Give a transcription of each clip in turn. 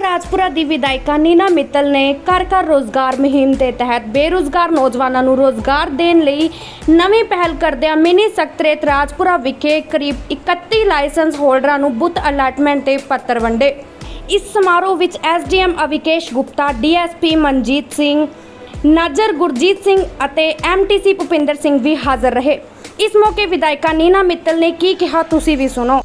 ਰਾਜਪੁਰਾ ਦੀ ਵਿਧਾਇਕਾ ਨੀਨਾ ਮਿੱਤਲ ਨੇ ਘਰ ਘਰ ਰੋਜ਼ਗਾਰ ਮੁਹਿੰਮ ਦੇ ਤਹਿਤ ਬੇਰੁਜ਼ਗਾਰ ਨੌਜਵਾਨਾਂ ਨੂੰ ਰੋਜ਼ਗਾਰ ਦੇਣ ਲਈ ਨਵੀਂ ਪਹਿਲ ਕਰਦਿਆਂ ਮਿਨੀ ਸਕੱਤਰੇਤ ਰਾਜਪੁਰਾ ਵਿਖੇ ਕਰੀਬ 31 ਲਾਇਸੈਂਸ ਹੋਲਡਰਾਂ ਨੂੰ ਬੁੱਤ ਅਲਾਟਮੈਂਟ ਤੇ ਪੱਤਰ ਵੰਡੇ। ਇਸ ਸਮਾਰੋਹ ਵਿੱਚ ਐਸਡੀਐਮ ਅਵਿਕੇਸ਼ ਗੁਪਤਾ, ਡੀਐਸਪੀ ਮਨਜੀਤ ਸਿੰਘ, ਨਾਜਰ ਗੁਰਜੀਤ ਸਿੰਘ ਅਤੇ ਐਮਟੀਸੀ ਭੁਪਿੰਦਰ ਸਿੰਘ ਵੀ ਹਾਜ਼ਰ ਰਹੇ। ਇਸ ਮੌਕੇ ਵਿਧਾਇਕਾ ਨੀਨਾ ਮਿੱਤਲ ਨੇ ਕੀ ਕਿਹਾ, ਤੁਸੀਂ ਵੀ ਸੁਣੋ।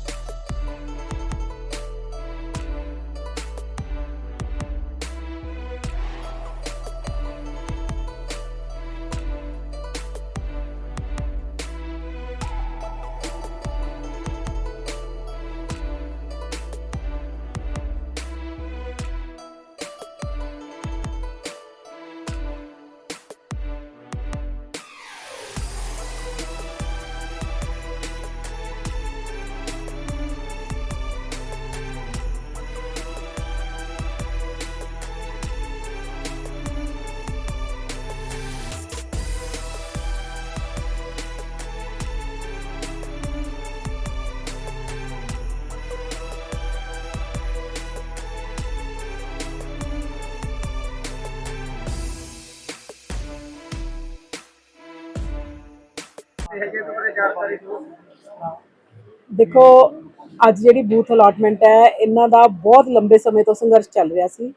ਦੇਖੋ, ਅੱਜ ਜਿਹੜੀ ਬੂਥ ਅਲਾਟਮੈਂਟ ਹੈ, ਇਹਨਾਂ ਦਾ ਬਹੁਤ ਲੰਬੇ ਸਮੇਂ ਤੋਂ ਸੰਘਰਸ਼ ਚੱਲ ਰਿਹਾ ਸੀ।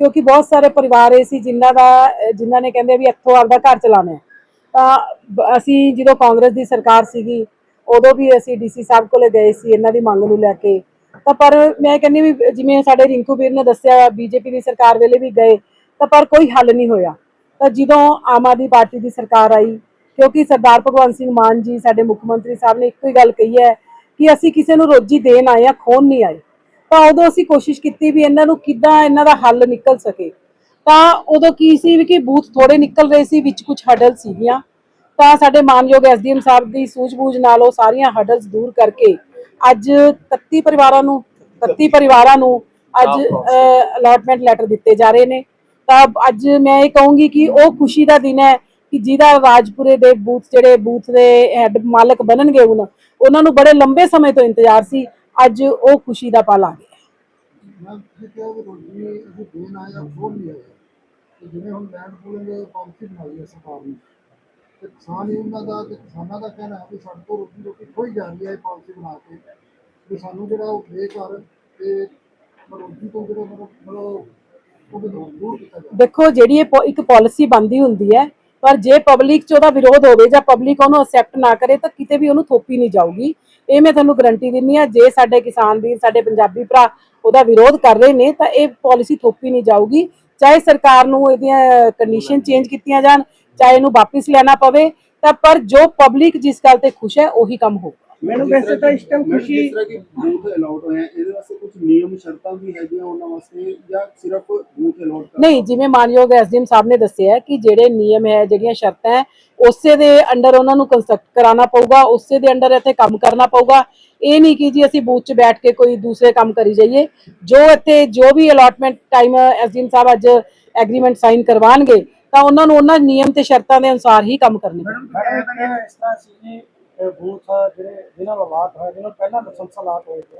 ਕਿਉਂਕਿ ਬਹੁਤ ਸਾਰੇ ਪਰਿਵਾਰ ਇਹ ਸੀ ਜਿਨ੍ਹਾਂ ਦਾ, ਜਿਨ੍ਹਾਂ ਨੇ ਕਹਿੰਦੇ ਵੀ ਇੱਥੋਂ ਆਪਦਾ ਘਰ ਚਲਾਉਣਾ ਤਾਂ ਅਸੀਂ ਜਦੋਂ ਕਾਂਗਰਸ ਦੀ ਸਰਕਾਰ ਸੀਗੀ, ਉਦੋਂ ਵੀ ਅਸੀਂ ਡੀਸੀ ਸਾਹਿਬ ਕੋਲੇ ਗਏ ਸੀ, ਇਹਨਾਂ ਦੀ ਮੰਗ ਨੂੰ ਲੈ ਕੇ। ਤਾਂ ਪਰ ਮੈਂ ਕਹਿੰਦੀ ਵੀ, ਜਿਵੇਂ ਸਾਡੇ ਰਿੰਕੂ ਵੀਰ ਨੇ ਦੱਸਿਆ, ਬੀਜੇਪੀ ਦੀ ਸਰਕਾਰ ਵੇਲੇ ਵੀ ਗਏ, ਤਾਂ ਪਰ ਕੋਈ ਹੱਲ ਨਹੀਂ ਹੋਇਆ। ਤਾਂ ਜਦੋਂ ਆਮ ਆਦਮੀ ਪਾਰਟੀ ਦੀ ਸਰਕਾਰ ਆਈ ਕਿਉਂਕਿ ਸਰਦਾਰ ਭਗਵੰਤ ਸਿੰਘ ਮਾਨ ਜੀ ਸਾਡੇ ਮੁੱਖ ਮੰਤਰੀ ਸਾਹਿਬ ਨੇ ਇੱਕੋ ਹੀ ਗੱਲ ਕਹੀ ਹੈ ਕਿ ਅਸੀਂ ਕਿਸੇ ਨੂੰ ਰੋਜੀ ਦੇਣ ਆਏ ਆ ਖੋਣ ਨਹੀਂ ਆਏ। ਤਾਂ ਉਦੋਂ ਅਸੀਂ ਕੋਸ਼ਿਸ਼ ਕੀਤੀ ਵੀ ਇਹਨਾਂ ਨੂੰ ਕਿੱਦਾਂ ਇਹਨਾਂ ਦਾ ਹੱਲ ਨਿਕਲ ਸਕੇ। ਤਾਂ ਉਦੋਂ ਕੀ ਸੀ ਵੀ ਕਿ ਬੂਥ ਥੋੜੇ ਨਿਕਲ ਰਹੇ ਸੀ ਵਿੱਚ ਕੁਝ ਹਡਲ ਸੀਗੀਆਂ। ਤਾਂ ਸਾਡੇ ਮਾਨਯੋਗ ਐਸਡੀਐਮ ਸਾਹਿਬ ਦੀ ਸੂਝ-ਬੂਝ ਨਾਲ ਉਹ ਸਾਰੀਆਂ ਹਡਲਸ ਦੂਰ ਕਰਕੇ ਅੱਜ 31 ਪਰਿਵਾਰਾਂ ਨੂੰ 31 ਪਰਿਵਾਰਾਂ ਨੂੰ ਅੱਜ ਅਲਾਟਮੈਂਟ ਲੈਟਰ ਦਿੱਤੇ ਜਾ ਰਹੇ ਨੇ। ਤਾਂ ਅੱਜ ਮੈਂ ਇਹ ਕਹੂੰਗੀ ਕਿ ਉਹ ਖੁਸ਼ੀ ਦਾ ਦਿਨ ਹੈ ਕਿ ਜਿਹਦਾ ਰਾਜਪੁਰੇ ਦੇ ਬੂਥ ਜਿਹੜੇ ਬੂਥ ਦੇ ਹੈੱਡ ਮਾਲਕ ਬਣਨਗੇ ਹੁਣ ਉਹਨਾਂ ਨੂੰ ਬੜੇ ਲੰਬੇ ਸਮੇਂ ਤੋਂ ਇੰਤਜ਼ਾਰ ਸੀ ਅੱਜ ਉਹ ਖੁਸ਼ੀ ਦਾ ਪਲ ਆ ਗਿਆ। ਮੈਂ ਤੁਸੀਂ ਕਿਹਾ ਵੀ ਰੋਟੀ ਅਸੀਂ ਦੇਣ ਆਏ ਆ ਖੋਲ ਨਹੀਂ ਆਏ। ਤੇ ਜਿਵੇਂ ਹੁਣ ਲੈਂਡ ਪੂਲਿੰਗ ਪਾਲਿਸੀ ਬਣਾਈ ਹੈ ਸਰਕਾਰ ਨੇ ਤੇ ਕਿਸਾਨ ਯੂਨੀਅਨਾਂ ਦਾ ਤੇ ਕਿਸਾਨਾਂ ਦਾ ਕਹਿਣਾ ਹੈ ਵੀ ਸਾਡੇ ਕੋਲ ਰੋਟੀ ਰੋਟੀ ਖੋਈ ਜਾ ਰਹੀ ਹੈ ਇਹ ਪਾਲਿਸੀ ਬਣਾ ਕੇ। ਵੀ ਸਾਨੂੰ ਜਿਹੜਾ ਉਹ ਬੇਘਰ ਤੇ ਰੋਟੀ ਤੋਂ ਜਿਹੜਾ ਮਤਲਬ ਮਤਲਬ ਉਹਦੇ ਤੋਂ ਦੂਰ ਕੀਤਾ ਜਾਵੇ। ਦੇਖੋ ਜਿਹੜੀ ਇਹ ਇੱਕ ਪਾਲਿਸੀ ਬੰਦੀ ਹੁੰਦੀ ਹੈ ਪਰ ਜੇ ਪਬਲਿਕ 'ਚ ਉਹਦਾ ਵਿਰੋਧ ਹੋਵੇ ਜਾਂ ਪਬਲਿਕ ਉਹਨੂੰ ਅਕਸੈਪਟ ਨਾ ਕਰੇ ਤਾਂ ਕਿਤੇ ਵੀ ਉਹਨੂੰ ਥੋਪੀ ਨਹੀਂ ਜਾਊਗੀ। ਇਹ ਮੈਂ ਤੁਹਾਨੂੰ ਗਰੰਟੀ ਦਿੰਨੀ ਆ ਜੇ ਸਾਡੇ ਕਿਸਾਨ ਵੀਰ, ਸਾਡੇ ਪੰਜਾਬੀ ਭਰਾ ਉਹਦਾ ਵਿਰੋਧ ਕਰ ਰਹੇ ਨੇ ਤਾਂ ਇਹ ਪਾਲਿਸੀ ਥੋਪੀ ਨਹੀਂ ਜਾਊਗੀ। ਚਾਹੇ ਸਰਕਾਰ ਨੂੰ ਇਹਦੀਆਂ ਕੰਡੀਸ਼ਨ ਚੇਂਜ ਕੀਤੀਆਂ ਜਾਣ, ਚਾਹੇ ਇਹਨੂੰ ਵਾਪਿਸ ਲੈਣਾ ਪਵੇ, ਤਾਂ ਪਰ ਜੋ ਪਬਲਿਕ ਜਿਸ ਗੱਲ ਤੇ ਖੁਸ਼ ਹੈ, ਉਹੀ ਕੰਮ ਹੋਊਗਾ। ਮੈਨੂੰ ਵੈਸੇ ਤਾਂ ਇਸ ਟਾਈਮ ਖੁਸ਼ੀ ਜਿਸ ਤਰ੍ਹਾਂ ਕਿ ਬੂਥ ਅਲਾਉਟ ਹੋਏ ਆ ਇਹਦੇ ਵਾਸਤੇ ਕੁਝ ਨਿਯਮ ਸ਼ਰਤਾਂ ਵੀ ਹੈਗੀਆਂ ਉਹਨਾਂ ਵਾਸਤੇ ਜਾਂ ਸਿਰਫ ਬੂਥ ਅਲਾਉਟ ਕਰ ਨਹੀਂ ਜਿਵੇਂ ਮਾਨਯੋਗ ਐਸਡੀਐਮ ਸਾਹਿਬ ਨੇ ਦੱਸਿਆ ਹੈ ਕਿ ਜਿਹੜੇ ਨਿਯਮ ਹੈ ਜਿਹੜੀਆਂ ਸ਼ਰਤਾਂ ਹੈ ਉਸੇ ਦੇ ਅੰਡਰ ਉਹਨਾਂ ਨੂੰ ਕੰਸਟਰਕਟ ਕਰਾਉਣਾ ਪਊਗਾ ਉਸੇ ਦੇ ਅੰਡਰ ਇੱਥੇ ਕੰਮ ਕਰਨਾ ਪਊਗਾ। ਇਹ ਨਹੀਂ ਕਿ ਜੀ ਅਸੀਂ ਬੂਥ 'ਚ ਬੈਠ ਕੇ ਕੋਈ ਦੂਸਰੇ ਕੰਮ ਕਰੀ ਜਾਈਏ। ਜੋ ਇੱਥੇ ਜੋ ਵੀ ਅਲਾਟਮੈਂਟ ਟਾਈਮ ਐਸਡੀਐਮ ਸਾਹਿਬ ਅੱਜ ਐਗਰੀਮੈਂਟ ਸਾਈਨ ਕਰਵਾਉਣਗੇ ਤਾਂ ਉਹਨਾਂ ਨੂੰ ਉਹਨਾਂ ਨਿਯਮ ਤੇ ਸ਼ਰਤਾਂ ਦੇ ਅਨੁਸਾਰ ਹੀ ਕੰਮ ਕਰਨੇ ਪੈਣਗੇ ਬੂਥ ਜਿਹੜੇ, ਜਿਨ੍ਹਾਂ ਨੂੰ ਅਲਾਟ ਹੋਇਆ ਜਿਹਨਾਂ ਨੂੰ ਪਹਿਲਾਂ ਲਾਇਸੈਂਸ ਅਲਾਟ ਹੋਏ ਸੀ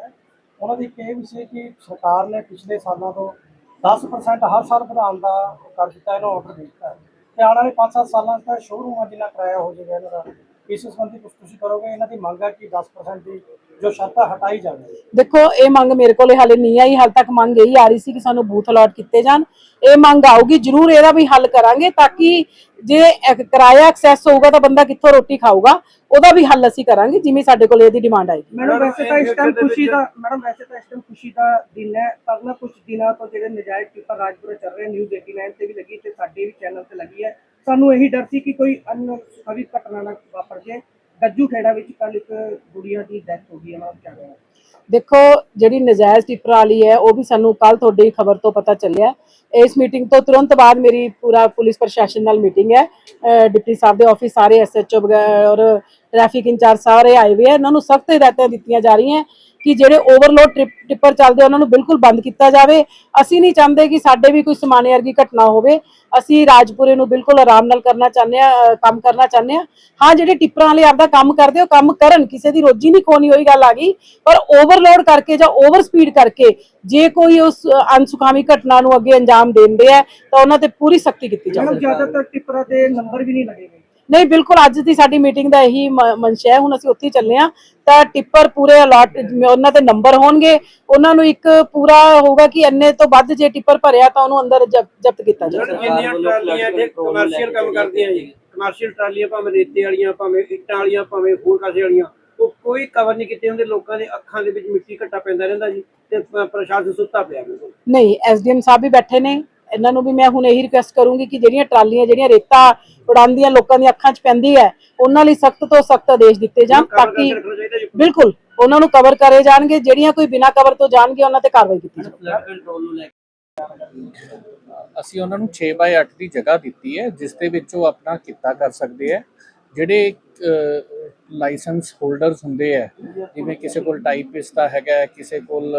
ਉਹਨਾਂ ਦੀ ਇਹ ਵੀ ਸੀ ਕਿ ਸਰਕਾਰ ਨੇ ਪਿਛਲੇ ਸਾਲਾਂ ਤੋਂ 10% ਹਰ ਸਾਲ ਵਧਾਉਣ ਦਾ ਕਰ ਦਿੱਤਾ, ਇਹਨੂੰ ਆਰਡਰ ਦੇ ਦਿੱਤਾ। ਤੇ ਆਉਣ ਵਾਲੇ 5-7 ਸਾਲਾਂ ਤੱਕ ਸ਼ੋਰੂਮਾਂ ਜਿੰਨਾ ਕਿਰਾਇਆ ਹੋ ਜਾਏਗਾ ਇਹਨਾਂ ਦਾ। ਇਸ ਸੰਬੰਧੀ ਕੁਝ ਤੁਸੀਂ ਕਰੋਗੇ? ਇਹਨਾਂ ਦੀ ਮੰਗ ਹੈ ਕਿ 10% ਦੀ ਜੋ ਸ਼ਰਤਾਂ ਹਟਾਈ ਜਾਵੇ। ਦੇਖੋ ਇਹ ਮੰਗ ਮੇਰੇ ਕੋਲੇ ਹਾਲੇ ਨਹੀਂ ਆਈ। ਹਾਲ ਤੱਕ ਮੰਗ ਇਹੀ ਆ ਰਹੀ ਸੀ ਕਿ ਸਾਨੂੰ ਬੂਥ ਅਲਾਟ ਕੀਤੇ ਜਾਣ। ਇਹ ਮੰਗ ਆਊਗੀ ਜ਼ਰੂਰ ਇਹਦਾ ਵੀ ਹੱਲ ਕਰਾਂਗੇ ਤਾਂ ਕਿ ਜੇ ਇੱਕ ਕਿਰਾਇਆ ਐਕਸੈਸ ਹੋਊਗਾ ਤਾਂ ਬੰਦਾ ਕਿੱਥੋਂ ਰੋਟੀ ਖਾਊਗਾ? ਉਹਦਾ ਵੀ ਹੱਲ ਅਸੀਂ ਕਰਾਂਗੇ ਜਿਵੇਂ ਸਾਡੇ ਕੋਲੇ ਇਹਦੀ ਡਿਮਾਂਡ ਆਏਗੀ। ਮੈਡਮ ਵੈਸੇ ਤਾਂ ਇਸ ਟਾਈਮ ਖੁਸ਼ੀ ਦਾ ਮੈਡਮ ਵੈਸੇ ਤਾਂ ਇਸ ਟਾਈਮ ਖੁਸ਼ੀ ਦਾ ਦਿਨ ਹੈ। ਅਗਲਾ ਕੁਝ ਦਿਨਾਂ ਤੋਂ ਜਿਹੜੇ ਨਜਾਇਜ਼ ਪੇਪਰ ਰਾਜਪੁਰੇ ਚੱਲ ਰਹੇ ਨਿਊਜ਼ 89 ਤੇ ਵੀ ਲੱਗੀ ਤੇ ਸਾਡੇ ਵੀ ਚੈਨਲ ਤੇ ਲੱਗੀ ਹੈ। ਸਾਨੂੰ ਇਹੀ ਡਰ ਸੀ ਕਿ ਕੋਈ ਅਨ ਘਟਨਾ ਨਾ ਵਾਪਰ ਜੇ ਗੱਜੂ ਖੇੜਾ ਵਿੱਚ ਕੱਲ ਇੱਕ ਗੁੜੀਆ ਦੀ ਡੈਥ ਹੋ ਗਈ ਹੈ ਮੈਡਮ ਕਿਆ ਦੇਖੋ, ਜਿਹੜੀ ਨਜਾਇਜ਼ ਟਿੱਪਰ ਵਾਲੀ ਹੈ, ਉਹ ਵੀ ਸਾਨੂੰ ਕੱਲ ਤੁਹਾਡੀ ਖਬਰ ਤੋਂ ਪਤਾ ਚੱਲਿਆ। ਇਸ ਮੀਟਿੰਗ ਤੋਂ ਤੁਰੰਤ ਬਾਅਦ ਮੇਰੀ ਪੂਰਾ ਪੁਲਿਸ ਪ੍ਰਸ਼ਾਸਨ ਨਾਲ ਮੀਟਿੰਗ ਹੈ। ਡਿਪਟੀ ਸਾਹਿਬ ਦੇ ਆਫਿਸ ਸਾਰੇ ਐਸਐਚਓ ਔਰ ਟ੍ਰੈਫਿਕ ਇੰਚਾਰਜ ਸਾਰੇ ਆਏ ਹੋਏ ਆ ਇਹਨਾਂ ਨੂੰ ਸਖਤ ਹਦਾਇਤਾਂ ਦਿੱਤੀਆਂ ਜਾ ਰਹੀਆਂ ਕਿ ਜਿਹੜੇ ਓਵਰਲੋਡ ਟਿੱਪਰ ਚੱਲਦੇ ਉਹਨਾਂ ਨੂੰ ਬਿਲਕੁਲ ਬੰਦ ਕੀਤਾ ਜਾਵੇ। ਅਸੀਂ ਨਹੀਂ ਚਾਹੁੰਦੇ ਕਿ ਸਾਡੇ ਵੀ ਕੋਈ ਸਮਾਨੇ ਵਰਗੀ ਘਟਨਾ ਹੋਵੇ। ਅਸੀਂ ਰਾਜਪੁਰੇ ਨੂੰ ਬਿਲਕੁਲ ਆਰਾਮ ਨਾਲ ਕਰਨਾ ਚਾਹੁੰਦੇ ਆ ਕੰਮ ਕਰਨਾ ਚਾਹੁੰਦੇ ਆ। ਹਾਂ ਜਿਹੜੇ ਟਿੱਪਰਾਂ ਵਾਲੇ ਆਪਦਾ ਕੰਮ ਕਰਦੇ ਉਹ ਕੰਮ ਕਰਨ ਕਿਸੇ ਦੀ ਰੋਜੀ ਨਹੀਂ ਖੋਣੀ ਹੋਈ ਗੱਲ ਆ ਗਈ। ਪਰ ਓਵਰਲੋਡ ਕਰਕੇ ਜਾਂ ਓਵਰ ਸਪੀਡ ਕਰਕੇ ਜੇ ਕੋਈ ਉਸ ਅਨਸੁਖਾਵੀ ਘਟਨਾ ਨੂੰ ਅੱਗੇ ਅੰਜਾਮ ਦਿੰਦੇ ਆ ਤਾਂ ਉਹਨਾਂ ਤੇ ਪੂਰੀ ਸਖਤੀ ਕੀਤੀ ਜਾਵੇ ਜ਼ਿਆਦਾਤਰ ਟਿੱਪਰਾਂ ਤੇ ਨੰਬਰ ਵੀ ਨਹੀਂ ਲੱਗੇ ਨਹੀਂ ਬਿਲਕੁਲ ਅੱਜ ਦੀ ਸਾਡੀ ਮੀਟਿੰਗ ਦਾ ਇਹੀ ਮਨਸ਼ਾ ਹੈ। ਹੁਣ ਅਸੀਂ ਉੱਥੇ ਹੀ ਚੱਲੇ ਆ ਤਾਂ ਟਿੱਪਰ ਪੂਰੇ ਅਲਾਟ ਉਹਨਾਂ ਤੇ ਨੰਬਰ ਹੋਣਗੇ। ਉਹਨਾਂ ਨੂੰ ਇੱਕ ਪੂਰਾ ਹੋਊਗਾ ਕਿ ਇੰਨੇ ਤੋਂ ਵੱਧ ਜੇ ਟਿੱਪਰ ਭਰਿਆ ਤਾਂ ਉਹਨੂੰ ਅੰਦਰ ਜ਼ਬ- ਜ਼ਬਤ ਕੀਤਾ ਜਾਵੇ ਜਿੰਨੀਆਂ ਟਰਾਲੀਆਂ ਜੇ ਕਮਰਸ਼ੀਅਲ ਕੰਮ ਕਰਦੀਆਂ ਜੀ। ਕਮਰਸ਼ੀਅਲ ਟਰਾਲੀਆਂ ਭਾਵੇਂ ਰੇਤੇ ਵਾਲੀਆਂ ਭਾਵੇਂ ਇੱਟਾਂ ਵਾਲੀਆਂ ਭਾਵੇਂ ਹੋਰ ਕਾਸੇ ਵਾਲੀਆਂ ਉਹ ਕੋਈ ਕਵਰ ਨਹੀਂ ਕੀਤੇ ਹੁੰਦੇ। ਲੋਕਾਂ ਦੇ ਅੱਖਾਂ ਦੇ ਵਿੱਚ ਮਿੱਟੀ ਘੱਟਾ ਪੈਂਦਾ ਰਹਿੰਦਾ ਜੀ ਤੇ ਪ- ਪ੍ਰਸ਼ਾਸਨ ਸੁੱਤਾ ਪਿਆ ਬਿਲਕੁਲ। ਨਹੀਂ ਐਸਡੀਐਮ ਸਾਹਿਬ ਵੀ ਬੈਠੇ ਨੇ। ਇਹਨਾਂ ਨੂੰ ਵੀ ਮੈਂ ਹੁਣ ਇਹੀ ਰਿਕੁਐਸਟ ਕਰੂੰਗੀ ਕਿ ਜਿਹੜੀਆਂ ਟਰਾਲੀਆਂ ਜਿਹੜੀਆਂ ਰੇਤਾ ਉਡਾਉਂਦੀਆਂ ਲੋਕਾਂ ਦੀਆਂ ਅੱਖਾਂ 'ਚ ਪੈਂਦੀ ਹੈ ਉਹਨਾਂ ਲਈ ਸਖਤ ਤੋਂ ਸਖਤ ਆਦੇਸ਼ ਦਿੱਤੇ ਜਾਣ ਤਾਂ ਕਿ ਬਿਲਕੁਲ ਉਹਨਾਂ ਨੂੰ ਕਵਰ ਕਰੇ ਜਾਣਗੇ ਜਿਹੜੀਆਂ ਕੋਈ ਬਿਨਾਂ ਕਵਰ ਤੋਂ ਜਾਣਗੇ ਉਹਨਾਂ ਤੇ ਕਾਰਵਾਈ ਕੀਤੀ ਜਾਵੇ ਅਸੀਂ ਉਹਨਾਂ ਨੂੰ 6 ਬਾਏ 8 ਦੀ ਜਗ੍ਹਾ ਦਿੱਤੀ ਹੈ ਜਿਸ ਦੇ ਵਿੱਚ ਉਹ ਆਪਣਾ ਕਿੱਤਾ ਕਰ ਸਕਦੇ ਹੈ ਜਿਹੜੇ ਲਾਇਸੈਂਸ ਹੋਲਡਰਸ ਹੁੰਦੇ ਹੈ ਜਿਵੇਂ ਕਿਸੇ ਕੋਲ ਟਾਈਪਿਸਟ ਦਾ ਹੈਗਾ ਕਿਸੇ ਕੋਲ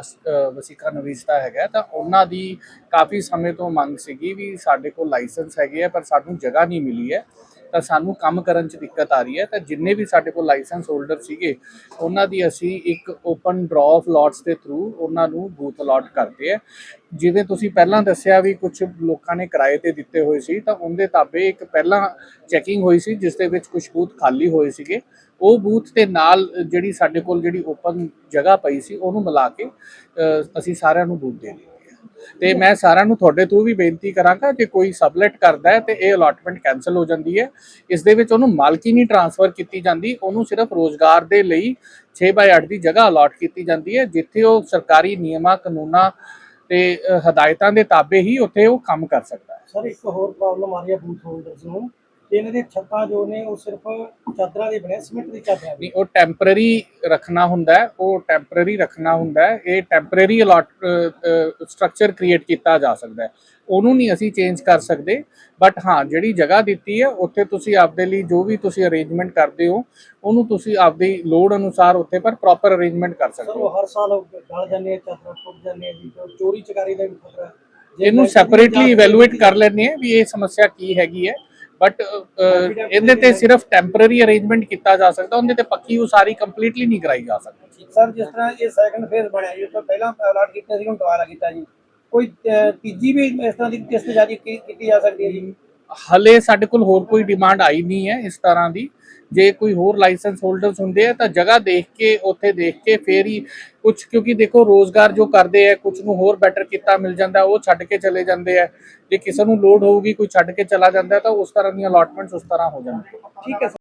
ਅਸ- ਅ, ਵਸੀਕਾ ਨਵੀਸ ਦਾ ਹੈਗਾ ਤਾਂ ਉਹਨਾਂ ਦੀ ਕਾਫੀ ਸਮੇਂ ਤੋਂ ਮੰਗ ਸੀਗੀ ਵੀ ਸਾਡੇ ਕੋਲ ਲਾਇਸੈਂਸ ਹੈਗੇ ਆ ਪਰ ਸਾਨੂੰ ਜਗ੍ਹਾ ਨਹੀਂ ਮਿਲੀ ਹੈ। ਤਾਂ ਸਾਨੂੰ ਕੰਮ ਕਰਨ 'ਚ ਦਿੱਕਤ ਆ ਰਹੀ ਹੈ। ਤਾਂ ਜਿੰਨੇ ਵੀ ਸਾਡੇ ਕੋਲ ਲਾਇਸੈਂਸ ਹੋਲਡਰ ਸੀਗੇ, ਉਹਨਾਂ ਦੀ ਅਸੀਂ ਇੱਕ ਓਪਨ ਡਰਾ ਆਫ ਲੋਟਸ ਦੇ ਥਰੂ ਉਹਨਾਂ ਨੂੰ ਬੂਥ ਅਲਾਟ ਕਰਦੇ ਆ ਜਿਵੇਂ ਤੁਸੀਂ ਪਹਿਲਾਂ ਦੱਸਿਆ ਵੀ ਕੁਝ ਲੋਕਾਂ ਨੇ ਕਿਰਾਏ ਤੇ ਦਿੱਤੇ ਹੋਏ ਸੀ, ਤਾਂ ਉਹਦੇ ਤਾਬੇ ਇੱਕ ਪਹਿਲਾਂ ਚੈਕਿੰਗ ਹੋਈ ਸੀ, ਜਿਸ ਦੇ ਵਿੱਚ ਕੁਝ ਬੂਥ ਖਾਲੀ ਹੋਏ ਸੀਗੇ। ਉਹ ਬੂਥ ਦੇ ਨਾਲ ਜਿਹੜੀ ਸਾਡੇ ਕੋਲ ਜਿਹੜੀ ਓਪਨ ਜਗ੍ਹਾ ਪਈ ਸੀ, ਉਹਨੂੰ ਮਿਲਾ ਕੇ ਅਸੀਂ ਸਾਰਿਆਂ ਨੂੰ ਬੂਥ ਦੇ ਦਿੱਤੇ। ਤੇ ਮੈਂ ਸਾਰਿਆਂ ਨੂੰ ਤੁਹਾਡੇ ਤੋਂ ਵੀ ਬੇਨਤੀ ਕਰਾਂਗਾ ਕਿ ਕੋਈ ਸਬਲੈਟ ਕਰਦਾ ਹੈ ਤੇ ਇਹ ਅਲਾਟਮੈਂਟ ਕੈਨਸਲ ਹੋ ਜਾਂਦੀ ਹੈ। ਇਸ ਦੇ ਵਿੱਚ ਉਹਨੂੰ ਮਾਲਕੀ ਨਹੀਂ ਟਰਾਂਸਫਰ ਕੀਤੀ ਜਾਂਦੀ, ਉਹਨੂੰ ਸਿਰਫ ਰੋਜ਼ਗਾਰ ਦੇ ਲਈ 6/8 ਦੀ ਜਗ੍ਹਾ ਅਲਾਟ ਕੀਤੀ ਜਾਂਦੀ ਹੈ, ਜਿੱਥੇ ਉਹ ਸਰਕਾਰੀ ਨਿਯਮਾਂ, ਕਾਨੂੰਨਾਂ ਤੇ ਹਦਾਇਤਾਂ ਦੇ ਤਾਬੇ ਹੀ ਉੱਥੇ ਉਹ ਕੰਮ ਕਰ ਸਕਦਾ ਹੈ। ਸਰ ਇੱਕ ਹੋਰ ਪ੍ਰੋਬਲਮ ਆ ਰਹੀ ਹੈ ਬੂਥ ਹੋਲਡਰਸ ਨੂੰ। ਕਿ ਇਹਨਾਂ ਦੀ ਛੱਤਾਂ ਜੋ ਨੇ ਉਹ ਸਿਰਫ ਚਾਦਰਾਂ ਦੇ ਬਣੇ ਸਿਮੈਂਟ ਦੀ ਚਾਦਰਾਂ ਨਹੀਂ ਉਹ ਟੈਂਪਰੇਰੀ ਰੱਖਣਾ ਹੁੰਦਾ ਹੈ ਉਹ ਟੈਂਪਰੇਰੀ ਰੱਖਣਾ ਹੁੰਦਾ ਹੈ ਇਹ ਟੈਂਪਰੇਰੀ ਅਲਾਟ ਸਟਰਕਚਰ ਕ੍ਰੀਏਟ ਕੀਤਾ ਜਾ ਸਕਦਾ ਹੈ। ਉਹਨੂੰ ਨਹੀਂ ਅਸੀਂ ਚੇਂਜ ਕਰ ਸਕਦੇ ਬਟ ਹਾਂ ਜਿਹੜੀ ਜਗ੍ਹਾ ਦਿੱਤੀ ਹੈ ਉੱਥੇ ਤੁਸੀਂ ਆਪਦੇ ਲਈ ਜੋ ਵੀ ਤੁਸੀਂ ਅਰੇਂਜਮੈਂਟ ਕਰਦੇ ਹੋ ਉਹਨੂੰ ਤੁਸੀਂ ਆਪਦੀ ਲੋੜ ਅਨੁਸਾਰ ਉੱਥੇ ਪਰ ਪ੍ਰੋਪਰ ਅਰੇਂਜਮੈਂਟ ਕਰ ਸਕਦੇ ਹੋ। ਹਰ ਸਾਲ ਗਲ ਜਾਂਦੇ ਆ ਚਾਦਰਾਂ ਟੁੱਟ ਜਾਂਦੇ ਆ ਜੀ ਤੇ ਚੋਰੀ ਚਕਾਰੀ ਦਾ ਵੀ ਖਤਰਾ ਇਹਨੂੰ ਸੈਪਰੇਟਲੀ ਇਵੈਲੂਏਟ ਕਰ ਲੈਂਦੇ ਆ ਵੀ ਇਹ ਸਮੱਸਿਆ ਕੀ ਹੈਗੀ ਹੈ। ਬਟ ਇਹਦੇ ਤੇ ਸਿਰਫ ਟੈਂਪਰੇਰੀ ਅਰੇਂਜਮੈਂਟ ਕੀਤਾ ਜਾ ਸਕਦਾ ਉਹਦੇ ਤੇ ਪੱਕੀ ਉਸਾਰੀ ਕੰਪਲੀਟਲੀ ਨਹੀਂ ਕਰਾਈ ਜਾ ਸਕਦੀ। ਸਰ ਜਿਸ ਤਰ੍ਹਾਂ ਇਹ ਸੈਕੰਡ ਫੇਜ਼ ਬਣਿਆ ਜੀ ਉਸ ਤੋਂ ਪਹਿਲਾਂ ਅਲਾਟ ਕੀਤਾ ਸੀ ਹੁਣ ਦੁਬਾਰਾ ਕੀਤਾ ਜੀ। ਕੋਈ ਤੀਜੀ ਵੀ ਇਸ ਤਰ੍ਹਾਂ ਦੀ ਕਿਸ਼ਤ ਜਾਰੀ ਕੀਤੀ ਜਾ ਸਕਦੀ ਹੈ ਜੀ? ਹਲੇ ਸਾਡੇ ਕੋਲ ਹੋਰ ਕੋਈ ਡਿਮਾਂਡ ਆਈ ਨਹੀਂ ਹੈ ਇਸ ਤਰ੍ਹਾਂ ਦੀ। ਜੇ ਕੋਈ ਹੋਰ ਲਾਇਸੈਂਸ ਹੋਲਡਰਸ ਹੁੰਦੇ ਆ ਤਾਂ ਜਗ੍ਹਾ ਦੇਖ ਕੇ, ਉੱਥੇ ਦੇਖ ਕੇ ਫੇਰ ਹੀ ਕੁਝ ਕਿਉਂਕਿ ਦੇਖੋ ਰੋਜ਼ਗਾਰ ਜੋ ਕਰਦੇ ਆ ਕੁਝ ਨੂੰ ਹੋਰ ਬੈਟਰ ਕੀਤਾ ਮਿਲ ਜਾਂਦਾ, ਉਹ ਛੱਡ ਕੇ ਚਲੇ ਜਾਂਦੇ ਆ। ਜੇ ਕਿਸੇ ਨੂੰ ਲੋਡ ਹੋਊਗੀ, ਕੋਈ ਛੱਡ ਕੇ ਚਲਾ ਜਾਂਦਾ ਹੈ ਤਾਂ ਉਸ ਤਰ੍ਹਾਂ ਦੀਆਂ ਅਲਾਟਮੈਂਟਸ ਉਸ ਤਰ੍ਹਾਂ ਹੋ ਜਾਂਦੀਆਂ। ਠੀਕ ਹੈ